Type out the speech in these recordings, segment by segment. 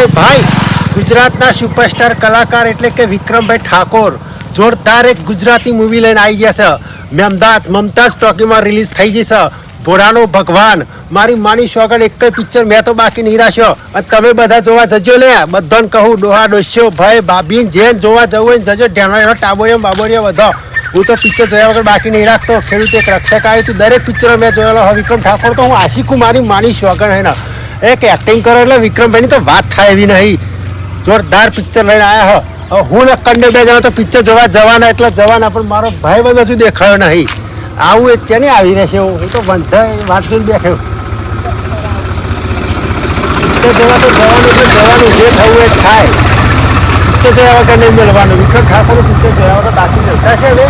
ભાઈ ભાઈ, ગુજરાતના સુપરસ્ટાર કલાકાર એટલે કે વિક્રમભાઈ ઠાકોર. જોરદાર એક ગુજરાતી મૂવી લઈને આવી ગયા છે. મેમદાદ મમતાઝ ટોકીમાં રિલીઝ થઈ જશે ભોળાનો ભગવાન. મારી માની આગળ એક જ પિક્ચર મેં તો બાકી નહીં રાખ્યો. અને તમે બધા જોવા જજો લે. બધાને કહું, ડોહા, ડોસ્યો, ભાઈ, ભાભી, જેન જોવા જવું જજો. ઢેણો ટાબોરિયો બાબોરિયો બધો. હું તો પિક્ચર જોયા વગર બાકી નહીં રાખતો. ખેડૂત એક રક્ષક આવ્યું હતું દરેક પિક્ચરો મેં જોયેલો. હવે વિક્રમ ઠાકોર તો હું આશિકું, મારી માની આગળ હે ને. એક એક્ટિંગ કરો એટલે વિક્રમભાઈની તો વાત થાય એવી નહીં. જોરદાર પિક્ચર લઈને આવ્યા હો. હું ને કંડે બે જણા તો પિક્ચર જોવા જવાના એટલે જવાના, પણ મારો ભાઈ બંધ હજુ દેખાયો નહીં. આવું એક ક્યાં આવી રહેશે હું તો બંધાઈ વાત જોઈને બેઠ્યો પિક્ચર જોવા તો જવાનું એટલે જવાનું જે થવું એ થાય. પિક્ચર જોયા વગર નહીં મેળવાનું. વિક્રમ ઠાકોરનું પિક્ચર જોયા વગર બાકી રહેતા છે ને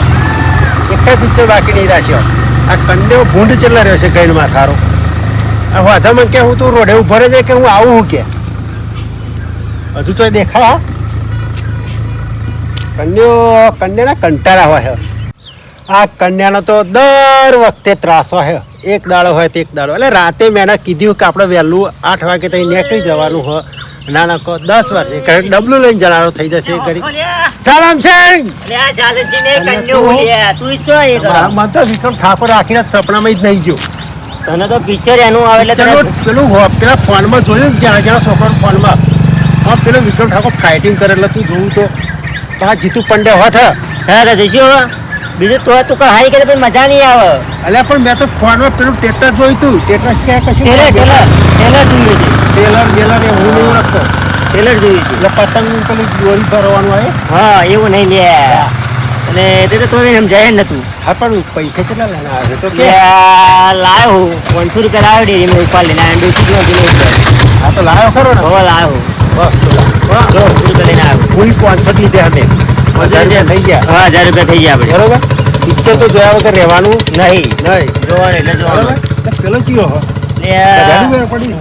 એક પિક્ચર બાકી નહીં રાખ્યો આ કંડેઓ ભૂંડ ચેલા રહ્યો છે ગઈનમાં થારો. આ મને કે હું તું રોડે ઊભો રહે છે કે હું આવું હું કે? હજુ તો દેખાય હા? કન્યાઓ કન્યાના કંટાળા હોય આ કન્યાનો તો દર વખતે ત્રાસ હોય એક દાડો હોય તો એક દાડો. એટલે રાતે મેં એને કીધું કે આપણે વહેલું આઠ વાગે તો નીકળી જવાનું હોય ના ના કહો દસ વાગે. ઘરે ડબલું લઈને જનારો થઈ જશે ઘડી સલામ છે તો? વિક્રમ ઠાકોર આખી સપનામાં જ નહીં ગયો. તને તો પિક્ચર એનું આવે એટલે પેલું પેલા ફોનમાં જોયું જ્યાં જ્યાં છોકરો ફોનમાં હા પેલો વિક્રમ ઠાકોર ફાઇટિંગ કરે એટલે તું જોયું તો. આ જીતુ પંડે હોત હે. રે જઈશું બીજું તો તું કઈ કરે પણ મજા નહીં આવે. અલ્યા પણ મેં તો ફોનમાં પેલું ટેટર જોયું તું. ટેટર ક્યાં કશું ટેલર ટેલર ટેલર જોઈએ છે. ટેલર ટેલર એ હું નહીં ઓળખતો ટેલર જોયું છે. એટલે પતંગ પેલું દોરી ભરવાનું આવે હા એવું નહીં લે. અને તે તો તોય સમજાય નતું. હા પણ પૈસા કેટલા લેના આવે? તો કે લાયો હું. પાંચસો રૂપિયા લાવ્યો ડેરી મેં ઉપર લઈને. આવ્યો ડોસી કિલો કિલો હા તો લાયો ખરો ને. હવા લાયો હું. બસ તો રૂપિયા લઈને આવ્યો. હું પાંચસો લીધે અમે. હજાર રૂપિયા થઈ ગયા. હા હજાર રૂપિયા થઈ ગયા આપણે. બરોબર? પિક્ચર તો જોયા વગર રહેવાનું નહીં. નહીં. જોવાનું એટલે જોવાનું. પેલો કયો હો? લે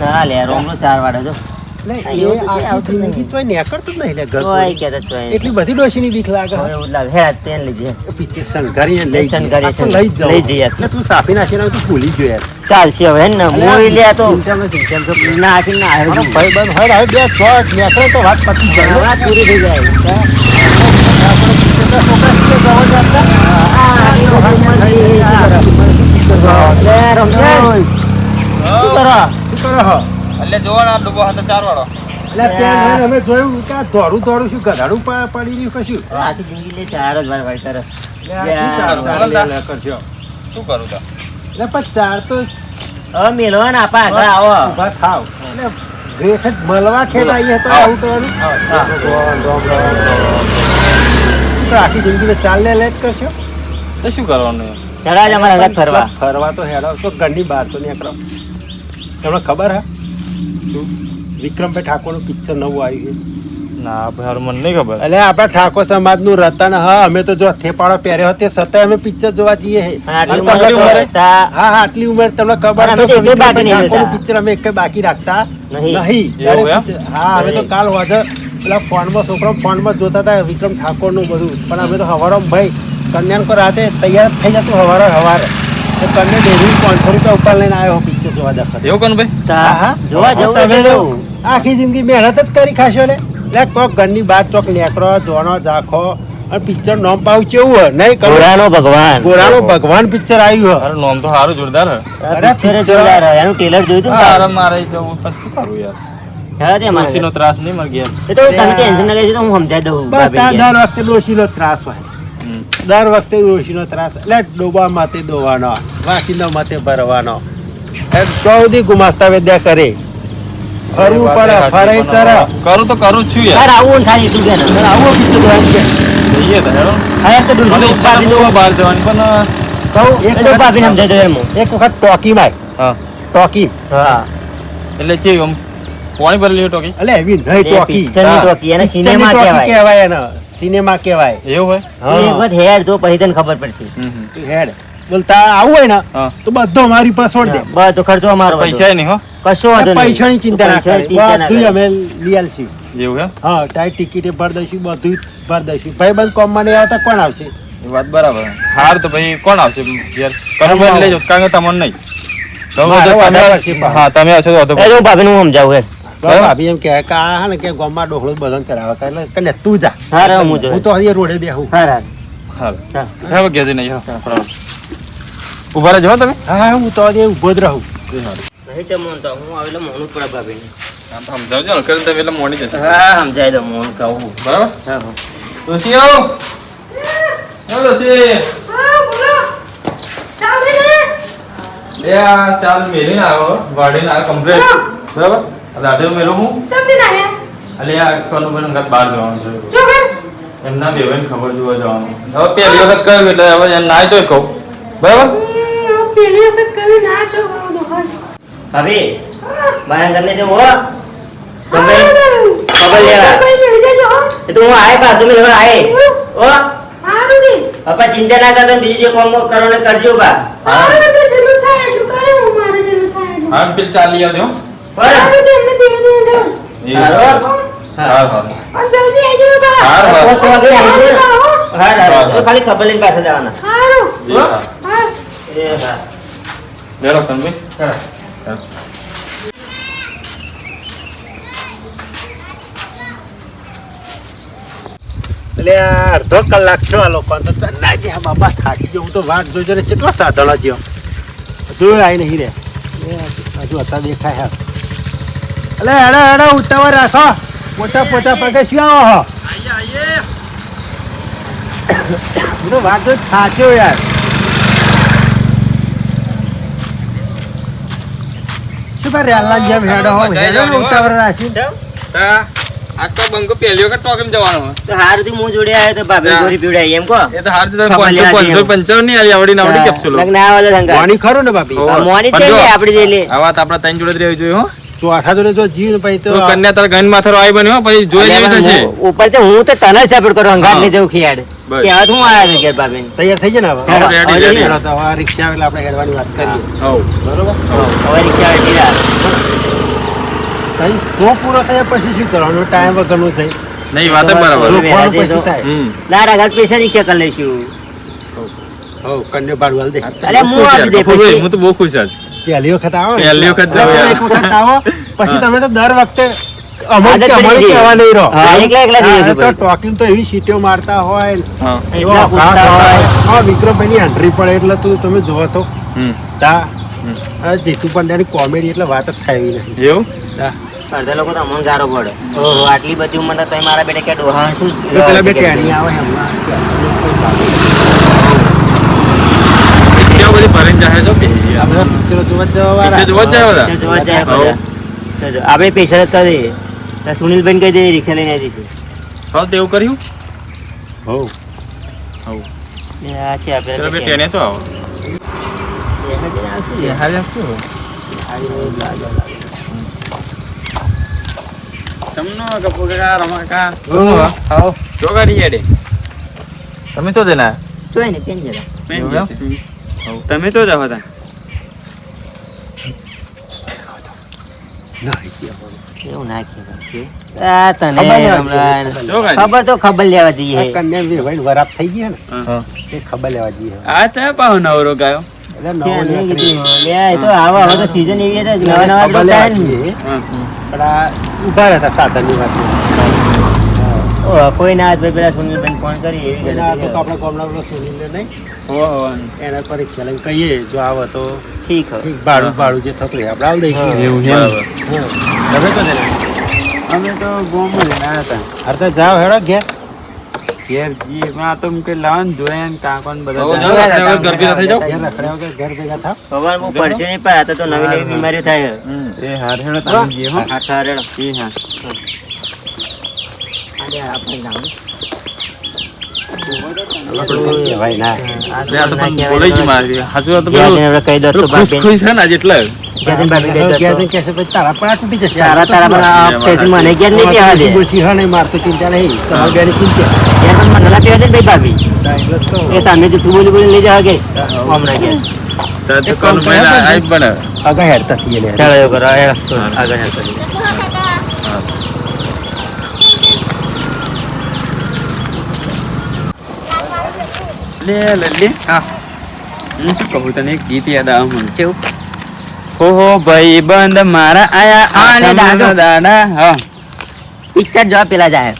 ના લે રોમનો ચાર વાડે જો. એટલી બધી બીક લાગે લઈ જઈએ. એટલે તું સાફી નાખીને તું ભૂલી ચાલશે હવે ને મોઈ લે તો ચિંતા નથી, ચિંતા નથી. ના આખી ના મારો આવ્યો ભાઈ બંધ હોય હવે બે છ નેકળે તો વાત પતી જાય પૂરી થઈ જાય છોકરા એટલે જોવો ને આ ડૂબો હતો ચાર વાળો એટલે ત્યાં જઈને અમે જોયું કે આ દોડું દોડું શું ગધાડું પડી રહ્યું કશું આખી જિંદગી લે ચાર જ વાર ભાઈ તરસ શું કરું તા? એટલે પણ ચાર તો હવે મેલવા ને આપા આગળ આવો. ઊભા થાવ. એટલે મળવા આવું તો આખી જિંદગી ચાલ લે લે જ કરશો. તો શું કરવાનું? જ અમારા ફરવા. ફરવા તો હેડો. તો ઘરની બહાર તો નીકળો. તમને ખબર હે? શું? વિક્રમભાઈ ઠાકોરનું પિક્ચર નવું આવ્યું છે. ના ભાઈ મને નહીં ખબર. એટલે આપણા ઠાકોર સમાજનું રતન હા અમે તો જો થેપાડો પહેર્યો તે છતાંય અમે પિક્ચર જોવા જઈએ હા હા આટલી ઉંમર તમને ખબર. પિક્ચર અમે એક બાકી રાખતા નહીં. હા અમે તો. કાલ વાજે પેલા ફોનમાં છોકરા ફોનમાં જોતા હતા વિક્રમ ઠાકોરનું બધું. પણ અમે તો હવારો ભાઈ કન્યાન કો રાતે તૈયાર થઈ જતું હવારે હવારે. તો કન્યા પાંચસો રૂપિયા ઉપર લઈને આવ્યો પિક્ચર જોવા દખત એવું કોણ ભાઈ હા, હા. જોવા જવું તમે એટલે તો જવું. આખી જિંદગી મહેનત જ કરી ખાશો લે લે કોક ઘરની બાર ચોક નેકરો જોણો જાખો અને પિક્ચર નોમ પાવ કેવું હોય નહીં કરો ભગવાન ગોરાનો ભગવાન પિક્ચર આવ્યું હોય અરે નોમ તો સારું જોરદાર અરે પિક્ચર જોરદાર હે. એનું ટેલર જોયું તું અરે? મારે જવું પણ શું કરું યાર ત્રાસ નહીં મળી ગયા એ તો તમે ટેન્શન ના લેજો તો હું સમજાઈ દઉં બધા. દર વખતે ડોશીનો ત્રાસ હોય. દર વખતે ડોશીનો ત્રાસ. એટલે ડોબા માથે દોવાનો વાંકીનો માથે ભરવાનો. એમ ચૌદી ગુમાસ્તા વિદ્યા કરે. ફરવું પડે ફરે ચરે. કરું તો કરું છું યાર. આવું થાય તું કે આવું પણ આવો પિક્ચર જઈએ તો હેડો. હા, તો મને ઈચ્છા નથી બહાર જવાની પણ કહું એક એ તો ભાભીને વખત એમ. એક વખત ટોકીમાં હા. ટોકી. હા. એટલે છે આમ પાણી ભરેલી ટોકી. એટલે એવી નહીં ટોકી. picture ટોકી, એને સિનેમા કહેવાય. કહેવાય એને. સિનેમા કહેવાય. એવું હોય? તું હેડ તો પછી તને ખબર પડશે. હેડ. બોલતા આવું હોય ને તો બધો અમારી પાસે છોડ દે. બસ તો ખર્ચો અમારો બધો. પૈસા નહીં હો? કશો વાંધો નહીં. પૈસાની ચિંતા ના કરે. બધું અમે લીયલ છે એવું હે હા ટાઈ ટિકિટે ભર દઈશું બધું ભર દઈશું. ભાઈ બંધ કોમ નહીં આવતા કોણ આવશે? વાત બરાબર. હાર તો ભાઈ કોણ આવશે? યાર કરું લઈ જાવ કારણ કે તમને નહીં. તો મારે તમે- છે હા તમે આવશો તો વધુ એ જો ભાભીને સમજાવું હેડ. બરાબર. ભાભી એમ કે આ હે ને કે ગામમાં ડોહળો બધાને ચડાવે. કે એટલે કને તું જા. હા હું જો હું તો હજી રોડે બેહું. હા. હા હાલ હા. જઈને આવો. બરાબર. રહેજો તમે. હા હા હું તો હજી ઊભો જ રહું. નહીં છે મોહન તો હું આવેલો મોહન જ પડે ભાભીને. સમજાવજો ને કરી તમે એટલે મોડી જશે. હા સમજાય દો મોન કહું બરાબર? હા હા. તુલસી આવો આવો, તુલસી! લે આ ચાલ મેલીને આવો વાડીને આ કમ્પ્લીટ બરાબર? રાતે મેલો હું? અલે આ સોનું બન બહાર જવાનું છે. એમના બેવાને ખબર જોવા જવાનું. હવે પહેલી વખત કહ્યું એટલે હવે એમ ના જોઈ કહું. બરાબર? ભાભી મારા ઘરને જો હો. તમે ખબર? લેવા. એ તો હું આય પાછો મેં હવે આય. ઓ પપ્પા ચિંતા ના કરતો બીજું જે કોમ કરો ને કરજો બા. હા? ચાલી હો. હાર હાર જજો. ખાલી ખબર લઈને પાછા જવાના. એ હાર. હા. એટલે અડધો કલાક થયો આ લોકો તો છે આ બાપા થાકી ગયો. હું તો વાટ જોઈ ને કેટલો સાધળો જ્યો હજુ આવી નહીં રે. હજુ હતા દેખાય હા. એટલે હેડો હેડો ઉતાવળ રાખો. પોતા પોતા પગે શું આવો હો? હું તો વાટ યાર. શું કરે રેલા જેમ હેડો હો હેડો ઉતાવળ રાખી. આ તો બંકો પહેલી વખત ટોકીમ જવાનો. તો હારથી હું જોડે આવ્યો તો ભાભી. ગોરી એમ કો એ તો હાર તમે ખબર પાંચસો લેવા પાંચસો જેવું. પંચાવનની આલી આવડી આવડી કેપ્સ્યુલો લગ્ન ખરું ને મોની છે આપડી જેલી. આ વાત ત્રણ જોડે જ રહેવી જોઈએ હો. ચોથા જોડે જો જીવ ને પછી તો તો કન્યા તારા ગન માથારો આવી બન્યો પછી જોઈ જેવી થશે. હું- ઉપરથી હું તો તને સપોર્ટ કરું અંગાત હા. જવું ખિયાડ કે હવે હું આવ્યો છું ઘેર ભાભીને. તૈયાર થઈ જાય ને હવે? હેડો, ready, હવે ready. જઈએ. હેડો તો આ રિક્ષા આવે એટલે આપણે હેડવાની વાત કરીએ. હવ બરોબર? હવે રિક્ષા વાળી સીધા. કઈ સો પૂરો થયા પછી શું કરવાનો? ટાઈમ વગરનું થઈ નહીં વાત બરાબર. ના પૈસા રિક્ષા કરી લઈશું. હો કન્યા બાર વાલ દે અરે હું આપી દે હું તો બહુ ખુશ છું. પહેલી વખત આવો પહેલી વખત જાઓ. એક વખત આવો. પછી તમે તો દર વખતે અમુક આદત કે પડી અમારે કહેવા નહીં રહો. એકલા એકલા જઈએ તો ટોકિંગ તો એવી સીટીઓ મારતા હોય. એવો એટલા હોય. હોય. હા વિક્રમભાઈની એન્ટ્રી પડે એટલે તું તમે જોવો તો. તા જીતુ પંડ્યાની કોમેડી એટલે વાત જ થાય એવી નથી. એવું? અડધા લોકો તો અમને ગારો પડે. ઓહો આટલી બધી ઉંમર તો મારા બેટા કે ડોહા શું પેલા બે ટેણી આવે હમણાં બધી ભરીને જાય છો કે? પિક્ચરો જોવા જ જવા વાળા. પિક્ચર જોવા જ જાય બધા. તો આપણે પૈસા જતા રહીએ તો સુનિલભાઈ કહી દે રિક્ષા લઈને આવી જશે. હા તો એવું કર્યું? હોવ. હવ. એ આ છે આપણે બે ટેને છો આવો. તમે શું દેના જોઈ ને પેન જરા. એવું એમ? તમે તો જાવ હતા ના, ગયા. એવું ના કહેવાય. આ તને ખબર તો ખબર લેવા જઈએ. કન્યા વરાપ થઈ ગયો ને? એ ખબર લેવા જઈએ. આ ચા પાહો નવરો ગાયો એટલે નવો ક્યાં નહીં નીકળી. કીધું? લે, એ તો આવા હવે એવી નવા નવા ખબર તો લેવા થાય ને. જઈએ. હા. પણ આ ઊભા રહેતા સાધનની વાતમાં. ઓહ, કોઈ ના ભાઈ પેલા સુનિલભાઈને ફોન કરી એવી તો આપણે પેલો સુનિલને નહીં. હો હો. એના પર એક ચલન કહીએ જો આવે તો ઠીક ઠીક ભાડું ભાડું જે થતું આપણે આલ દઈશું એવું છે તમે તો અમે તો લઈને આવ્યા હતા. તો જાઓ હેડો ઘેર. તો મૂકે બધા ઘર ભેગા થઈ જાઓ. ઘેર રખડ્યા વગર ઘેર ભેગા થાવ ખબર બહુ પડશે નહીં પણ તો નવી નવી બીમારી થાય. એ તમે હો. ગામ. જ હા. તમે જૂઠું બોલી બોલી લઈ જાઓ કે હમણાં કે તો ના કરે આઈ બને આગળ હેડતા લે લે લે હા હું શું કહું તને એક ગીત યાદ આવે મને કેવું ઓહો ભાઈ બંધ મારા આયા હા, દાદો. આઠમનો હા પિક્ચર જોવા પેલા જાય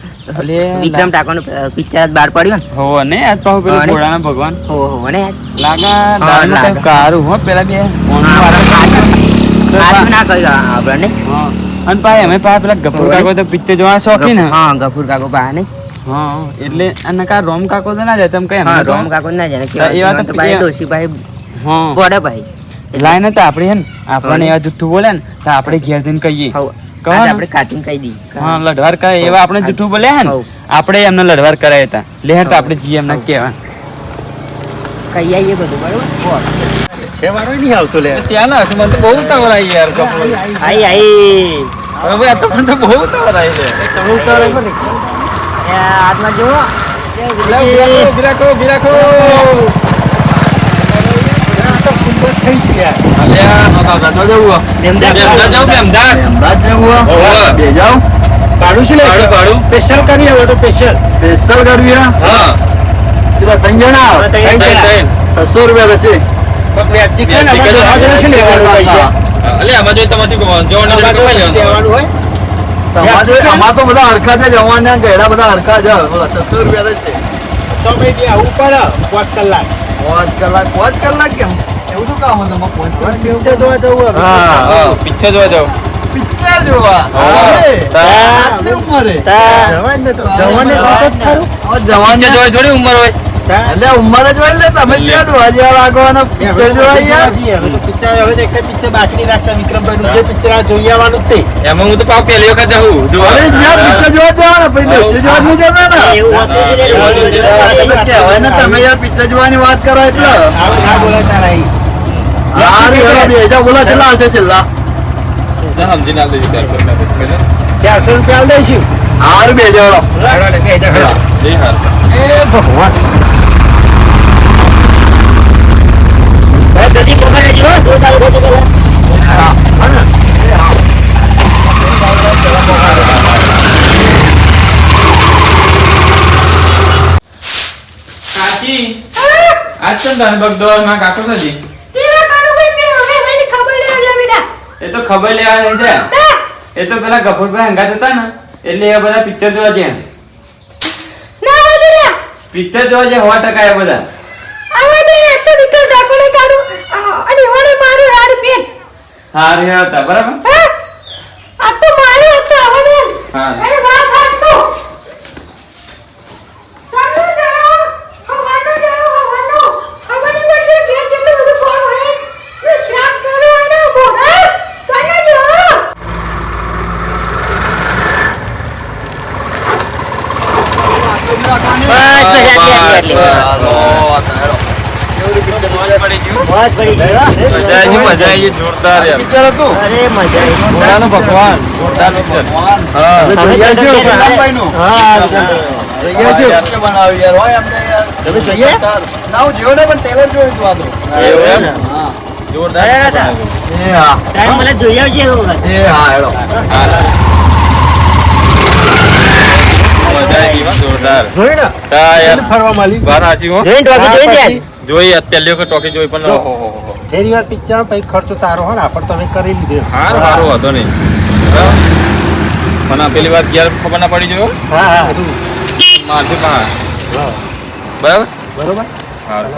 વિક્રમ ટાકોનું પિક્ચર જ બહાર પડ્યું ને હો ને આજ પાછું પેલું હા, ભગવાન હો હો ને લાગા હા, દારૂનું લાગે. કંઈક કારું હો પેલા બે મોણું તો ના કહ્યું આપણે હા. અને પાછા અમે પાછા પેલા ગફુર કાકો તો પિક્ચર જોવા શોખીન હા ગફુર કાકો બા ને હા એટલે અને કા રોમ કાકો તો ના જાય તમે કઈ હા રોમ કહો. કાકો ના જાય એ વાત તો ભાઈ એ- ભાઈ હા. ગોડે ભાઈ. લાઈન તો આપણે હે ને? આપણને એવા જુઠ્ઠું બોલે ને તો આપણે ઘેર જઈને કહીએ. કહો આપણે કાચીને કહી દી હા લડવાર કરે એવા આપણે જુઠ્ઠું બોલ્યા હે ને આપણે એમને લડવાર કરાયા હતા. લેહર તો આપણે જી એમને હવ. કહેવા. કહી આવીએ બધું બરોબર? છે વારો નહીં આવતો લે. ચાલ ના મને તો બહુ ઉતાવળ આવી યાર કપડો. આઈ આઈ. અરે આ તો મને તો બહુ ઉતાવળ આવી છે તમે બને એ હાથમાં જુઓ. સ્પેશિયલ કરી હવે તો સ્પેશિયલ હા, ત્રણ જણા ત્રણ, ત્રણ. પણ વ્યાજચી કરે ને, વ્યાજચી અમારે કરે. દોઢ હજાર શું લેવાનું પૈસા? હા, આમાં જોઈ તમારે શું કહેવાનું? જવાનું કમાઈ લેવાનું. આમાં તો બધા હરખા છે જવાના ગયડા બધા હરખા છે. સત્તર રૂપિયા છે. તો ભાઈ બે આવું પડે પાંચ કલાક. પાંચ કલાક પાંચ કલાક કેમ? એવું શું કામ હતું? તમારે પાંચ કલાક પિક્ચર જોવા જવું હા, પિક્ચર જોવા. પિક્ચર હા. જવાને જવાન પિક્ચર થોડી ઉંમર હોય. એટલે ઉંમર જ હોય લે તમે ચેડું હજી આ લાગવાના પિક્ચર જોવા યાર પિક્ચર હવે તો એકેય પિક્ચર બાકી રાખતા વિક્રમભાઈ નું જે પિક્ચર આ જોઈ આવવાનું તે. એમાં હું તો પાવ પહેલી વખત જાઉં જોવા. અરે જ્યાં પિક્ચર જોવા જવાના પછી પિક્ચર જોવા જ નહીં જતા ને. આ કહેવાય ને તમે યાર પિક્ચર જોવાની વાત કરો એટલે આવું ના બોલાય તારા અહીં. હારું, હેડો, બે હજાર બોલો છેલ્લા આવશે છેલ્લા સમજી ના, લેજો ચારસો રૂપિયા ચારસો રૂપિયા દઈશું હાર બે હજાર વાળો. હેડો લે, બે હજાર હેડો. એ હાલ. એ ભગવાન ગતિ પકડે જો, શું ચાલુ થતું પેલા? કાકી આજ શું તમે બગદોડમાં કાકો થતી એ તો ખબર લેવા નહીં જાય એ તો પેલા ગફુરભાઈ હંગાત હતા ને એટલે એ બધા પિક્ચર જોવા જ્યાં પિક્ચર જોવા જાય હોવા ટકા એ બધા. હારી હતા. બરાબર? હા બસ, બસ, આટલી, આટલી, આટલી. હાલો, આ તો હેડો. કેવડી પિક્ચર મોજ પડી ગયું. મોજ હો. આવી મજા આવી જોરદાર યાર. પિક્ચર હતું અરે મજા આવી ભોળાનું ભગવાન જોરદાર પિક્ચર. હા. તમે જોઈએ તો છો, કે ભાઈનું? હા જઈ ગયા હા, છો? યાર, શું બનાવ્યું યાર? હોય અમને યાર. તમે જોઈએ? ના, હું જોયો નહીં, પણ trailer જોયું હતું આ એવું એમ? હા. જોરદાર પિક્ચર. એ હા. તારે મને જોઈ આવજે એ હા, હેડો. મજા આવી જોરદાર જોઈ ને તા યાર ફરવા મળ્યું વાત સાચી હો જોઈને ટોકી જોઈ લે. જોઈ અત્યારે પહેલી વખત ટોકી જોઈ પણ હો, હો, હો. ફેરી વાર પિક્ચર પછી ખર્ચો તારો હોય ને આપણે તમે કરી લીધો. હા સારો હતો નહીં. પણ આ પેલી વાર ઘેર ખબર ના પડી જોયો હા. હા હતું મારથી હા, બરાબર. બરોબર? હારું.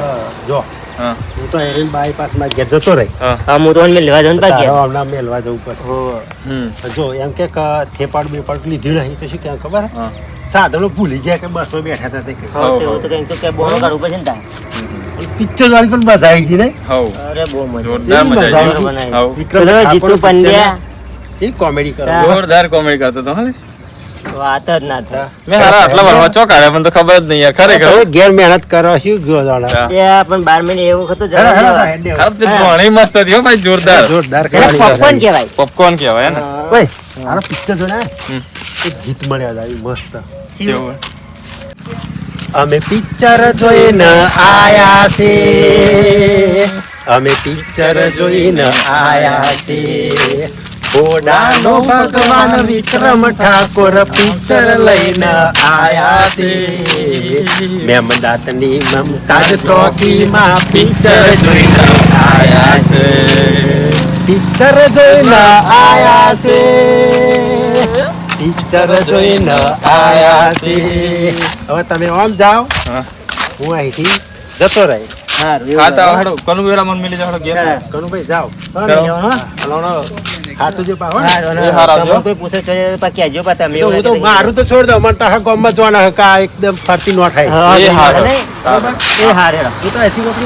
જો. હા. હું તો એરિયન બાયપાસમાં ઘેર જતો રહી. હા. હા હું તો ઓનલી લેવા જાઉં. તારો હમણાં મેલવા જવું પડશે જો એમ કે ક થેપાડ બેપાડ લીધું નહીં તો શું કેમ ખબર હે? હા. સાધનો ભૂલી જાય કે બસમાં બેઠા હતા તે. તો કંઈક તો કે બોનો કાઢવું પડશે ને તારે. પિક્ચર વાળી પણ મજા આવી ગઈ ને? હવ. અરે બહુ મજા જોરદાર મજા આવી. હવ. વિક્રમ જીતુ પંડ્યા. જે કોમેડી કરો. જોરદાર કોમેડી કરતો તો હા વાત જ ના થા મેં હારા આટલા વરવા ચોક આવ્યા પણ તો ખબર જ નહીં યાર. ખરેખર તમે ઘેર મહેનત કરો શું ગયો જાણા? એ પણ 12 મહિને એવો ખતો તો હેડો, હેડો, જવા હેડો, હેડો. હારા તે ઘણી મસ્ત હતી હો ભાઈ જોરદાર. જોરદાર કહાની કહેવાય. પોપકોર્ન કહેવાય ને? ઓય, મારા પિક્ચર જોને? હમ. એક ગીત મળ્યા જાય મસ્ત. જેવું. અમે પિક્ચર જોઈને આયા છે અમે પિક્ચર જોઈને આયા છે ઓડાનો ભગવાન વિક્રમ ઠાકોર પિક્ચર લઈને આયા છે મેમદાતની મમતાજ ટોકીમાં પિક્ચર જોઈને આયા છે પિક્ચર જોઈને આયા છે પિક્ચર જોઈને આયા છે. હવે તમે આમ જાઓ. હા. અહીંથી જતો રહી. મારું તો છોડ દો મને તો હા ગામમાં જવાના કા એકદમ ફરતી નો થાય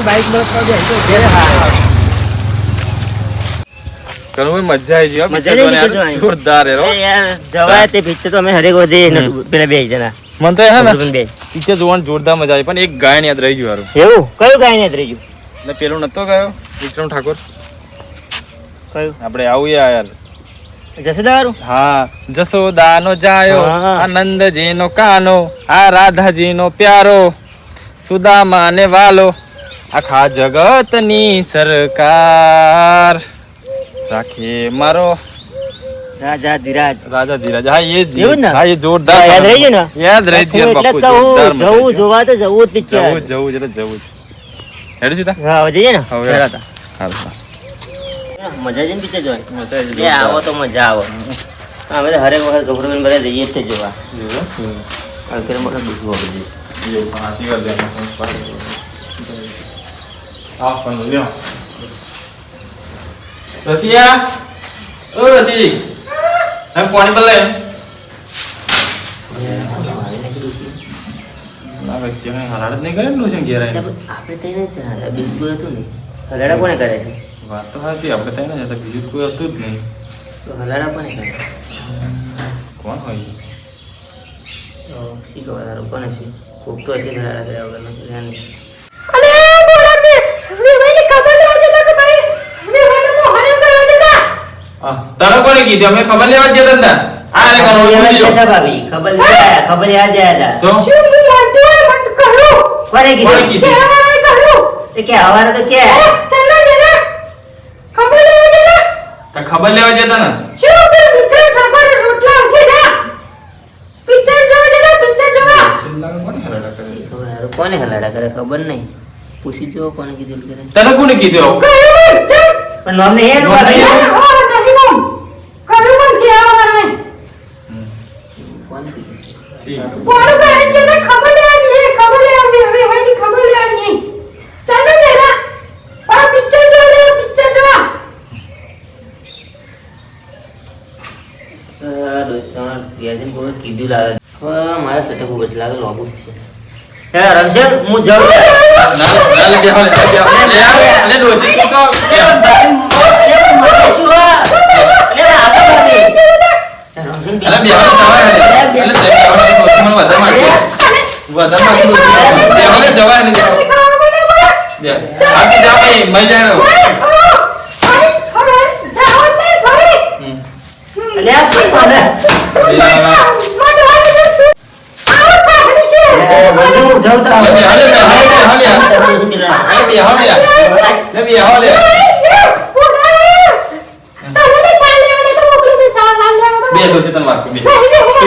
બાઈક કનું મજા આવી ગઈ મજા આવી જોરદાર હે, હો. એ યાર જવાય તે પિક્ચર તો અમે હરેક રોજે પેલા બે જણા. મન તો હે ને પિક્ચર જોવાની જોરદાર મજા આવી. પણ એક ગાયન યાદ રહી ગયું હારું. એવું? કયું ગાય યાદ રહી ગયું? ને પેલું નતો ગયો? વિક્રમ ઠાકોર? કયું? આપણે આવું યાર. જસોદાવાળું? હા જસોદાનો જાયો. આનંદજીનો કાનો આ રાધાજીનો પ્યારો સુદામાને વાલો આખા જગતની સરકાર. રાખે. મારો રાજા ધીરાજ. રાજા ધીરાજ. હા એ જ. ને? હા એ જોરદાર યાદ રહી ને? યાદ રહી ગયું બાપુ જવું જોવા તો જવું જ પિક્ચર જવું જવું એટલે જવું જ. હેડું સીધા. હા જઈએ ને? હવે. હેડા તા. હાલ. મજા છે ને પિક્ચર જોવા? મજા આવે આવો તો મજા આવે. અમે તો હરેક વખત ગભરાઈને બધા જઈએ છે જોવા? અત્યારે મને બીજું આવે છે. વાર પણ લ્યો. રસિયા ઓ રસી હવે પાણી પર લે ના રસિયા કઈ હરાડ જ નહીં કરે ને ઘેર. આપણે તો એને જ બીજું હતું નહીં હલાડા કોને કરે છે વાત તો સાચી આપણે ત્યાં ને જતા બીજું તો કોઈ હતું જ નહીં તો હલાડા કોને કરે કોણ હોય? શી ખબર કોને છે કોક તો હશે હલાડા કર્યા નથી ધ્યાન નહીં. તને કોને કીધું? અમે ખબર લેવા જ જતા હતા આ રે કરો? પૂછી જો. લેવા ભાભી. ખબર લેવા ખબર લેવા જ આયા મત કરો. કોને કોણે કીધું? કીધું એ કે હવારે તો કે. તો ખબર લેવા જતા ને? શિમલામાં પિત્તર હરાડા કરે? પિત્તર હારું કોને હલાડા કરે ખબર નહીં. પૂછી જો કોને કીધું કરે. તને કોણે કીધું પણ નામ નહીં એનું નામ નહીં ભાભી. એનું? કોને કીધું છે? ઠીક. આ દોસ્તાર ગયા છે ને કોઈ કીધું લાગે હા, મારા સટક ઉપર છે લાગે લોબુ છે હે રમશે હું જાઉં. ના, ના લે, લે, લે. લે, લે, લે, ડોશી, તું તો- અરે, મારે શું આ? અરે, આગળ ભાભી. રમશે ને અરે, બેહો લે, જવાય. લે. અરે, બેહો લે, ડોશી મને વધારે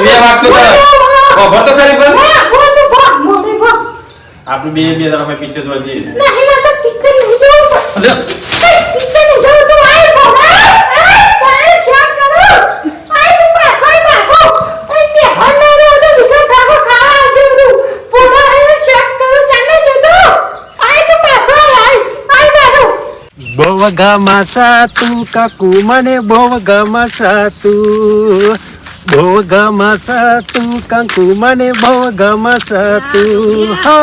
બે વાગતું તારે. ખબર તો ખરી પણ. આપણે બે બે દાડા પિક્ચર જોવા જઈએ. અરે, બહુ ગમસા તું કાકુ મને બહુ ગમસા તું બહુ ગમસા તું કાકુ મને બહુ ગમસા તું. હો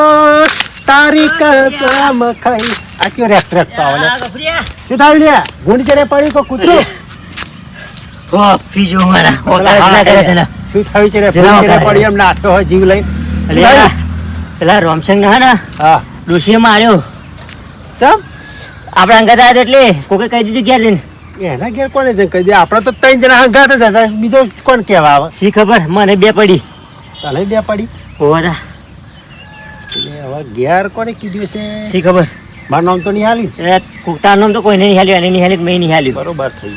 તારી કસમ ખાઈ. આ કયો રેક રેક તો આ ગભરિયા. શું થાય લે ગુંડ જરે પડી કો કૂતરું ઓ, પીજો મારા. ઓ, કાળજ ના કરે તને. શું થયું છે રે? જરા પડી એમ નાઠો હોય જીવ લઈ અરે, પેલા રોમસંગ ના હે ને. હા. ડોશીએ માર્યો. ચમ? આપણા અંગત આવ્યા એટલે કોકે કહી દીધું ગયા જઈને એના ઘેર કોને જઈને કહી દે? આપણા તો ત્રણ જણા હંગાત જ હતા બીજો કોણ કહેવા આવે? શી ખબર? મને બે પડી. તને બે પડી? ઓરા હવે ઘેર કોને કીધું છે શી ખબર? મારું નામ તો નહીં હાલ્યું એ કુકતા નામ તો કોઈને નહીં હાલ્યું એને નહીં હાલ્યું મેં નહીં હાલ્યું. બરોબર થઈ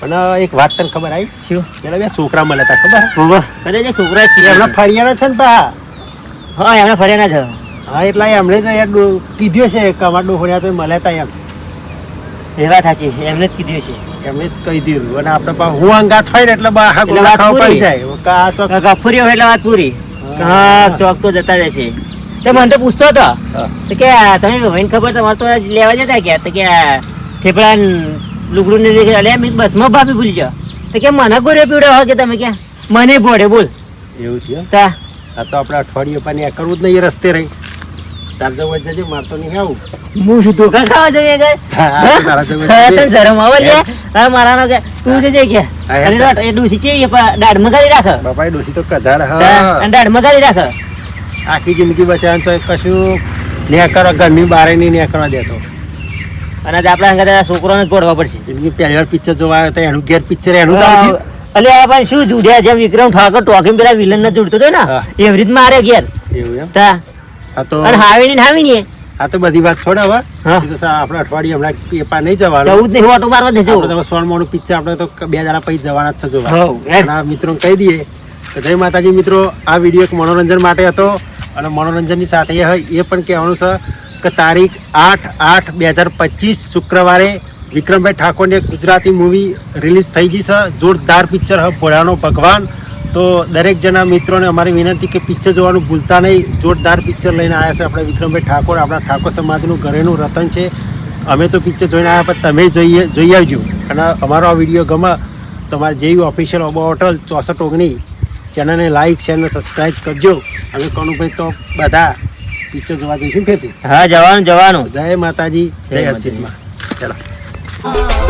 પણ એક વાત તને ખબર આવી શું? પેલા બે છોકરા મળ્યા હતા ખબર? અરે જે છોકરા એમના ફરિયાના છે ને પા હા એમને ફરિયાના છે. હા એટલે એમણે તો યાર કીધું છે કે અમારા તો મળ્યા હતા એમ. એ વાત સાચી એમને જ કીધું છે. એમને જ કહી દીધું. અને આપણે પણ હું અંગાત હોય ને એટલે બા ગોળા ખાવા પડી. જાય. ગફુરી હોય એટલે વાત પૂરી. હા. ચોક તો જતા જશે તો મને તો પૂછતો હતો. તો કે તમે ભાઈને ખબર તમારે તો લેવા જતા ગયા. તો કે ન લુગડું ને અલ્યા મેં બસમાં ભાભી ભૂલી જાઓ તો કે મને ગોરે પીવડે હોય કે તમે ક્યાં? મને ભોડે બોલ. એવું છે? તા. આ તો આપણે અઠવાડિયે પણ કરવું જ નહીં રસ્તે રહી. તાર જવું જજે માર તો નહીં આવું. હું શું ધોકા ખાવા જઈએ કે હા, હા? તારા જેવું હા, છે. તને શરમ આવે છે? હા? મારાનો કે તું છે જે કે. હા, અને તો એ ડૂસી છે? એ પણ દાઢમાં રાખ. બાપા ડોસી તો કજાડ હા. અને દાઢમાં ગાળી રાખ. આખી જિંદગી તો કશું ન્યા કરો ઘરની બહાર નહીં કરવા દેતો. અને આજે આપણા અંગત છોકરોને જ પડશે. જિંદગી પહેલી વાર પિક્ચર જોવા આવ્યો તો એનું ઘેર પિક્ચર એનું અલે આ પણ શું જુડ્યા જેમ વિક્રમ ઠાકોર ટોકીમ પેલા વિલન ને જોડતો હતો ને? એવી રીત મારે ઘેર. એવું એમ? તા. આ તો અને હાવી ને હાવી ને આ તો બધી વાત છોડે હવે તો આપણે અઠવાડિયે હમણાં એ પા નહીં જવાનું. ચૌદ નહીં ઓટો મારવા દેજો. તમે સોળ મોનું પિક્ચર આપણે તો બે દાડા પછી જવાના જ છે જોવા. મિત્રોને કહી દઈએ તો જય માતાજી મિત્રો આ વીડિયો એક મનોરંજન માટે હતો અને મનોરંજનની સાથે એ એ પણ કહેવાનું છે કે તારીખ આઠ આઠ બે હજાર પચીસ શુક્રવારે વિક્રમભાઈ ઠાકોરની ગુજરાતી મૂવી રિલીઝ થઈ ગઈ છે. જોરદાર પિક્ચર હ ભોળાનો ભગવાન. તો દરેક જણા મિત્રોને અમારી વિનંતી કે પિક્ચર જોવાનું ભૂલતા નહીં. જોરદાર પિક્ચર લઈને આવ્યા છે આપણે વિક્રમભાઈ ઠાકોર. આપણા ઠાકોર સમાજનું ઘરેનું રતન છે. અમે તો પિક્ચર જોઈને આવ્યા પણ તમે જોઈએ જોઈ આવજો. અને અમારો આ વીડિયો ગમે તમારે જેવી ઓફિશિયલ ઓબો હોટલ ચોસઠ ઓગણી ચેનલને લાઈક શેર અને સબસ્ક્રાઈબ કરજો. અમે કનુભાઈ તો બધા પિક્ચર જોવા જઈશું ફેરથી. હા જવાનું જવાનું. જય માતાજી જય હરસિંહમાં ચાલો.